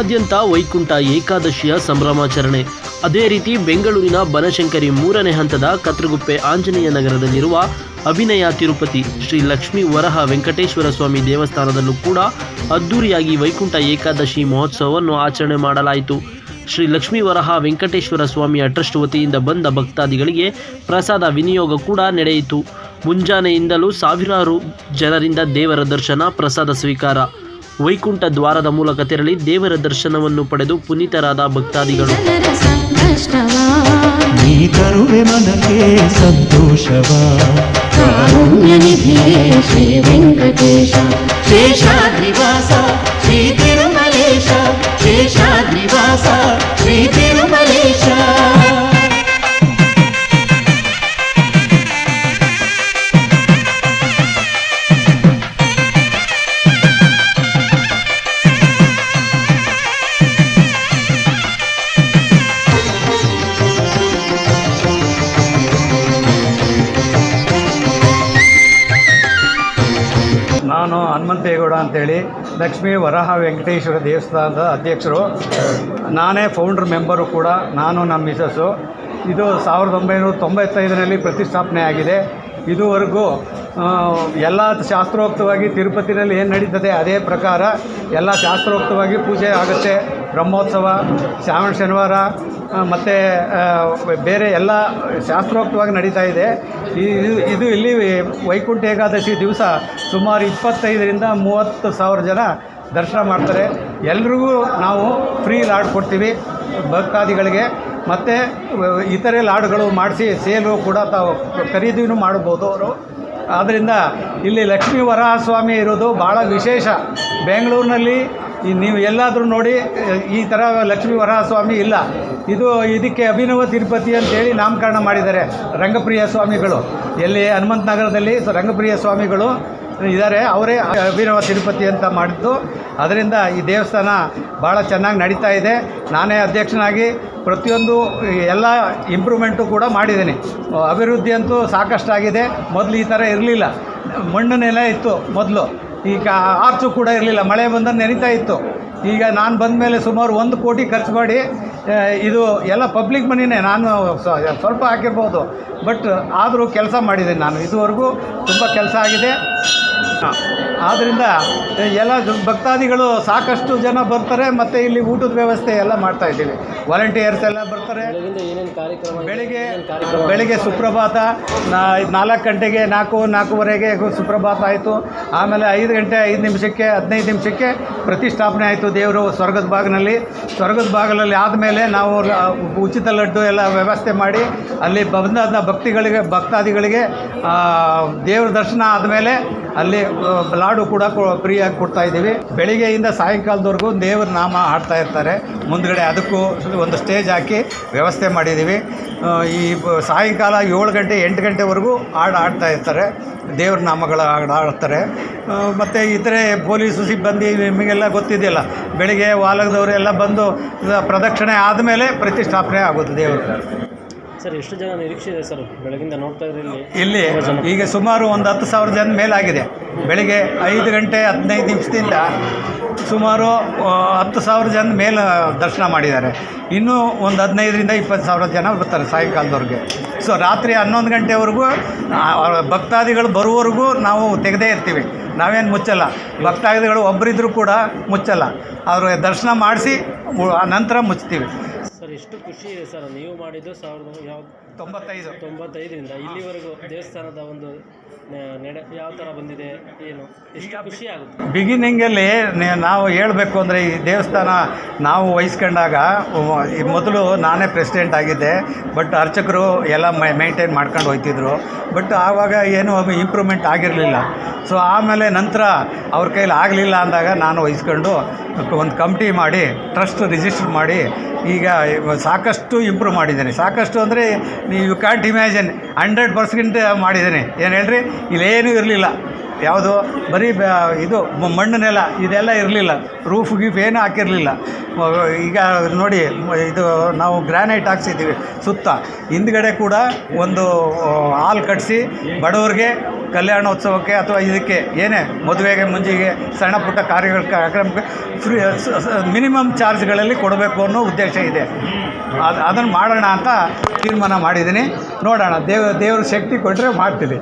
ನಾಡಿನಾದ್ಯಂತ ವೈಕುಂಠ ಏಕಾದಶಿಯ ಸಂಭ್ರಮಾಚರಣೆ. ಅದೇ ರೀತಿ ಬೆಂಗಳೂರಿನ ಬನಶಂಕರಿ ಮೂರನೇ ಹಂತದ ಕತ್ರಗುಪ್ಪೆ ಆಂಜನೇಯ ನಗರದಲ್ಲಿರುವ ಅಭಿನಯ ತಿರುಪತಿ, ಶ್ರೀ ಲಕ್ಷ್ಮೀ ವರಹ ವೆಂಕಟೇಶ್ವರ ಸ್ವಾಮಿ ದೇವಸ್ಥಾನದಲ್ಲೂ ಕೂಡ ಅದ್ದೂರಿಯಾಗಿ ವೈಕುಂಠ ಏಕಾದಶಿ ಮಹೋತ್ಸವವನ್ನು ಆಚರಣೆ ಮಾಡಲಾಯಿತು. ಶ್ರೀ ಲಕ್ಷ್ಮೀ ವರಹ ವೆಂಕಟೇಶ್ವರ ಸ್ವಾಮಿಯ ಟ್ರಸ್ಟ್ ವತಿಯಿಂದ ಬಂದ ಭಕ್ತಾದಿಗಳಿಗೆ ಪ್ರಸಾದ ವಿನಿಯೋಗ ಕೂಡ ನಡೆಯಿತು. ಮುಂಜಾನೆಯಿಂದಲೂ ಸಾವಿರಾರು ಜನರಿಂದ ದೇವರ ದರ್ಶನ ಪ್ರಸಾದ ಸ್ವೀಕಾರ. ವೈಕುಂಠ ದ್ವಾರದ ಮೂಲಕ ತೆರಳಿ ದೇವರ ದರ್ಶನವನ್ನು ಪಡೆದು ಪುನೀತರಾದ ಭಕ್ತಾದಿಗಳು. ಹನುಮಂತೇಗೌಡ ಅಂತೇಳಿ ಲಕ್ಷ್ಮೀ ವರಹ ವೆಂಕಟೇಶ್ವರ ದೇವಸ್ಥಾನದ ಅಧ್ಯಕ್ಷರು. ನಾನೇ ಫೌಂಡ್ರ್ ಮೆಂಬರು ಕೂಡ, ನಾನು ನಮ್ಮ ಮಿಸಸ್ಸು ಇದು ಸಾವಿರದ ಒಂಬೈನೂರ ತೊಂಬತ್ತೈದರಲ್ಲಿ ಪ್ರತಿಷ್ಠಾಪನೆ ಆಗಿದೆ ಇದುವರೆಗೂ ಎಲ್ಲ ಶಾಸ್ತ್ರೋಕ್ತವಾಗಿ ತಿರುಪತಿನಲ್ಲಿ ಏನು ನಡೀತದೆ ಅದೇ ಪ್ರಕಾರ ಎಲ್ಲ ಶಾಸ್ತ್ರೋಕ್ತವಾಗಿ ಪೂಜೆ ಆಗುತ್ತೆ. ಬ್ರಹ್ಮೋತ್ಸವ, ಶ್ರಾವಣ ಶನಿವಾರ ಮತ್ತು ಬೇರೆ ಎಲ್ಲ ಶಾಸ್ತ್ರೋಕ್ತವಾಗಿ ನಡೀತಾ ಇದೆ. ಇದು ಇದು ಇಲ್ಲಿ ವೈಕುಂಠ ಏಕಾದಶಿ ದಿವಸ ಸುಮಾರು ಇಪ್ಪತ್ತೈದರಿಂದ ಮೂವತ್ತು ಸಾವಿರ ಜನ ದರ್ಶನ ಮಾಡ್ತಾರೆ. ಎಲ್ರಿಗೂ ನಾವು ಫ್ರೀ ಲಾಡ್ ಕೊಡ್ತೀವಿ ಭಕ್ತಾದಿಗಳಿಗೆ. ಮತ್ತು ಇತರೆ ಲಾಡುಗಳು ಮಾಡಿಸಿ ಸೇಲು ಕೂಡ ತಾವು ಖರೀದಿನೂ ಮಾಡ್ಬೋದು ಅವರು. ಆದ್ದರಿಂದ ಇಲ್ಲಿ ಲಕ್ಷ್ಮೀ ವರಹ ಸ್ವಾಮಿ ಇರೋದು ಭಾಳ ವಿಶೇಷ. ಬೆಂಗಳೂರಿನಲ್ಲಿ ನೀವು ಎಲ್ಲಾದರೂ ನೋಡಿ ಈ ಥರ ಲಕ್ಷ್ಮೀ ವರಹ ಸ್ವಾಮಿ ಇಲ್ಲ. ಇದು, ಇದಕ್ಕೆ ಅಭಿನವ ತಿರುಪತಿ ಅಂತೇಳಿ ನಾಮಕರಣ ಮಾಡಿದ್ದಾರೆ ರಂಗಪ್ರಿಯ ಸ್ವಾಮಿಗಳು. ಎಲ್ಲಿ ಹನುಮಂತ ನಗರದಲ್ಲಿ ರಂಗಪ್ರಿಯ ಸ್ವಾಮಿಗಳು ಇದ್ದಾರೆ. ಅವರೇ ಅಭಿನವ ತಿರುಪತಿ ಅಂತ ಮಾಡಿದ್ದು. ಅದರಿಂದ ಈ ದೇವಸ್ಥಾನ ಭಾಳ ಚೆನ್ನಾಗಿ ನಡೀತಾ ಇದೆ. ನಾನೇ ಅಧ್ಯಕ್ಷನಾಗಿ ಪ್ರತಿಯೊಂದು ಎಲ್ಲ ಇಂಪ್ರೂವ್ಮೆಂಟು ಕೂಡ ಮಾಡಿದ್ದೀನಿ. ಅಭಿವೃದ್ಧಿ ಅಂತೂ ಸಾಕಷ್ಟಾಗಿದೆ. ಮೊದಲು ಈ ಥರ ಇರಲಿಲ್ಲ. ಮಣ್ಣು ನೆಲೆ ಇತ್ತು ಮೊದಲು. ಈಗ ಆರ್ಚು ಕೂಡ ಇರಲಿಲ್ಲ. ಮಳೆ ಬಂದರೆ ನೆನೀತಾ ಇತ್ತು. ಈಗ ನಾನು ಬಂದ ಮೇಲೆ ಸುಮಾರು ಒಂದು ಕೋಟಿ ಖರ್ಚು ಮಾಡಿ ಇದು ಎಲ್ಲ ಪಬ್ಲಿಕ್ ಮನಿನೇ ನಾನು ಸ್ವಲ್ಪ ಹಾಕಿರ್ಬೋದು. ಬಟ್ ಆದರೂ ಕೆಲಸ ಮಾಡಿದ್ದೀನಿ ನಾನು. ಇದುವರೆಗೂ ತುಂಬ ಕೆಲಸ ಆಗಿದೆ. ಆದ್ದರಿಂದ ಎಲ್ಲ ಭಕ್ತಾದಿಗಳು ಸಾಕಷ್ಟು ಜನ ಬರ್ತಾರೆ, ಮತ್ತು ಇಲ್ಲಿ ಊಟದ ವ್ಯವಸ್ಥೆ ಎಲ್ಲ ಮಾಡ್ತಾ ಇದ್ದೀವಿ. ವಾಲಂಟಿಯರ್ಸ್ ಎಲ್ಲ ಬರ್ತಾರೆ. ಬೆಳಿಗ್ಗೆ ಬೆಳಿಗ್ಗೆ ಸುಪ್ರಭಾತ ನಾಲ್ಕು ಗಂಟೆಗೆ, ನಾಲ್ಕು, ನಾಲ್ಕೂವರೆಗೆ ಸುಪ್ರಭಾತ ಆಯಿತು. ಆಮೇಲೆ ಐದು ಗಂಟೆ, ಐದು ನಿಮಿಷಕ್ಕೆ, ಹದಿನೈದು ನಿಮಿಷಕ್ಕೆ ಪ್ರತಿಷ್ಠಾಪನೆ ಆಯಿತು ದೇವರು ಸ್ವರ್ಗದ ಭಾಗನಲ್ಲಿ. ಸ್ವರ್ಗದ ಭಾಗದಲ್ಲಿ ಆದಮೇಲೆ ನಾವು ಉಚಿತ ಲಡ್ಡು ಎಲ್ಲ ವ್ಯವಸ್ಥೆ ಮಾಡಿ, ಅಲ್ಲಿ ಬಂದ ಭಕ್ತಿಗಳಿಗೆ, ಭಕ್ತಾದಿಗಳಿಗೆ ದೇವ್ರ ದರ್ಶನ ಆದಮೇಲೆ ಅಲ್ಲಿ ಲಾಡು ಕೂಡ ಫ್ರೀಯಾಗಿ ಕೊಡ್ತಾ ಇದ್ದೀವಿ. ಬೆಳಿಗ್ಗೆಯಿಂದ ಸಾಯಂಕಾಲದವರೆಗೂ ದೇವ್ರ ನಾಮ ಹಾಡ್ತಾ ಇರ್ತಾರೆ. ಮುಂದ್ಗಡೆ ಅದಕ್ಕೂ ಒಂದು ಸ್ಟೇಜ್ ಹಾಕಿ ವ್ಯವಸ್ಥೆ ಮಾಡಿದ್ದೀವಿ. ಈ ಸಾಯಂಕಾಲ ಏಳು ಗಂಟೆ, ಎಂಟು ಗಂಟೆವರೆಗೂ ಹಾಡು ಆಡ್ತಾ ಇರ್ತಾರೆ. ದೇವ್ರ ನಾಮಗಳ ಹಾಡು ಮತ್ತು ಇತರೆ ಪೊಲೀಸು, ಸಿಬ್ಬಂದಿ, ನಿಮಗೆಲ್ಲ ಗೊತ್ತಿದೆಯಲ್ಲ, ಬೆಳಿಗ್ಗೆ ವಾಲಗದವರು ಎಲ್ಲ ಬಂದು ಪ್ರದಕ್ಷಿಣೆ ಆದಮೇಲೆ ಪ್ರತಿಷ್ಠಾಪನೆ ಆಗೋದು ದೇವರು ಸರ್ ಎಷ್ಟು ಜನ ನಿರೀಕ್ಷೆ ಇದೆ ಸರ್? ಬೆಳಗಿಂದ ನೋಡ್ತಾ ಇದ್ರಿ ಇಲ್ಲಿ. ಈಗ ಸುಮಾರು ಒಂದು ಹತ್ತು ಸಾವಿರ ಜನ ಮೇಲಾಗಿದೆ. ಬೆಳಿಗ್ಗೆ ಐದು ಗಂಟೆ ಹದಿನೈದು ನಿಮಿಷದಿಂದ ಸುಮಾರು ಹತ್ತು ಸಾವಿರ ಜನ ಮೇಲೆ ದರ್ಶನ ಮಾಡಿದ್ದಾರೆ. ಇನ್ನೂ ಒಂದು ಹದಿನೈದರಿಂದ ಇಪ್ಪತ್ತು ಸಾವಿರ ಜನ ಬರ್ತಾರೆ ಸಾಯಂಕಾಲದವ್ರಿಗೆ. ಸೊ ರಾತ್ರಿ ಹನ್ನೊಂದು ಗಂಟೆವರೆಗೂ ಭಕ್ತಾದಿಗಳು ಬರುವವರೆಗೂ ನಾವು ತೆಗೆದೇ ಇರ್ತೀವಿ. ನಾವೇನು ಮುಚ್ಚಲ್ಲ. ಭಕ್ತಾದಿಗಳು ಒಬ್ಬರಿದ್ದರೂ ಕೂಡ ಮುಚ್ಚಲ್ಲ. ಅವರು ದರ್ಶನ ಮಾಡಿಸಿ ನಂತರ ಮುಚ್ತೀವಿ ಎಷ್ಟು ಖುಷಿ ಇದೆ ಸರ್ ನೀವು ಮಾಡಿದ್ದು ಸಾವಿರದ ಯಾವ ತೊಂಬತ್ತೈದು. ತೊಂಬತ್ತೈದರಿಂದ ಇಲ್ಲಿವರೆಗೂ ದೇವಸ್ಥಾನದ ಒಂದು ನೆಡೆ ಯಾವ ಥರ ಬಂದಿದೆ ಏನು? ಎಷ್ಟು ಖುಷಿ ಆಗುತ್ತೆ? ಬಿಗಿನಿಂಗಲ್ಲಿ ನಾವು ಹೇಳಬೇಕು ಅಂದರೆ ಈ ದೇವಸ್ಥಾನ ನಾವು ವಹಿಸ್ಕೊಂಡಾಗ ಮೊದಲು ನಾನೇ ಪ್ರೆಸಿಡೆಂಟ್ ಆಗಿದ್ದೆ ಬಟ್ ಅರ್ಚಕರು ಎಲ್ಲ ಮೈಂಟೈನ್ ಮಾಡ್ಕೊಂಡು ಹೋಗ್ತಿದ್ರು ಬಟ್ ಆವಾಗ ಏನೂ ಇಂಪ್ರೂವ್ಮೆಂಟ್ ಆಗಿರಲಿಲ್ಲ. ಸೊ ಆಮೇಲೆ ನಂತರ ಅವ್ರ ಕೈಲಿ ಆಗಲಿಲ್ಲ ಅಂದಾಗ ನಾನು ವಹಿಸ್ಕೊಂಡು ಒಂದು ಕಮಿಟಿ ಮಾಡಿ ಟ್ರಸ್ಟ್ ರಿಜಿಸ್ಟರ್ ಮಾಡಿ, ಈಗ ಸಾಕಷ್ಟು ಇಂಪ್ರೂವ್ ಮಾಡಿದ್ದೀನಿ. ಸಾಕಷ್ಟು ಅಂದರೆ you can't imagine hundred percent ಮಾಡಿದ್ದೀನಿ. ಏನು ಹೇಳ್ರಿ? ಇಲ್ಲೇನೂ ಇರಲಿಲ್ಲ. ಯಾವುದು? ಬರೀ ಇದು ಮಣ್ಣು ನೆಲ, ಇದೆಲ್ಲ ಇರಲಿಲ್ಲ. ರೂಫ್ ಗೀಫ್ ಏನೂ ಹಾಕಿರಲಿಲ್ಲ. ಈಗ ನೋಡಿ ಇದು ನಾವು ಗ್ರಾನೈಟ್ ಹಾಕ್ಸಿದ್ದೀವಿ ಸುತ್ತ. ಹಿಂದ್ಗಡೆ ಕೂಡ ಒಂದು ಹಾಲ್ ಕಟ್ಟಿಸಿ ಬಡವರಿಗೆ ಕಲ್ಯಾಣೋತ್ಸವಕ್ಕೆ ಅಥವಾ ಇದಕ್ಕೆ ಏನೇ ಮದುವೆಗೆ ಮುಂಜಿಗೆ ಸಣ್ಣ ಪುಟ್ಟ ಕಾರ್ಯಗಳ ಕಾರ್ಯಕ್ರಮಕ್ಕೆ ಫ್ರೀ ಮಿನಿಮಮ್ ಚಾರ್ಜ್ಗಳಲ್ಲಿ ಕೊಡಬೇಕು ಅನ್ನೋ ಉದ್ದೇಶ ಇದೆ. ಅದು, ಅದನ್ನು ಮಾಡೋಣ ಅಂತ ತೀರ್ಮಾನ ಮಾಡಿದ್ದೀನಿ. ನೋಡೋಣ. ದೇವ, ದೇವರು ಶಕ್ತಿ ಕೊಟ್ಟರೆ ಮಾಡ್ತೀನಿ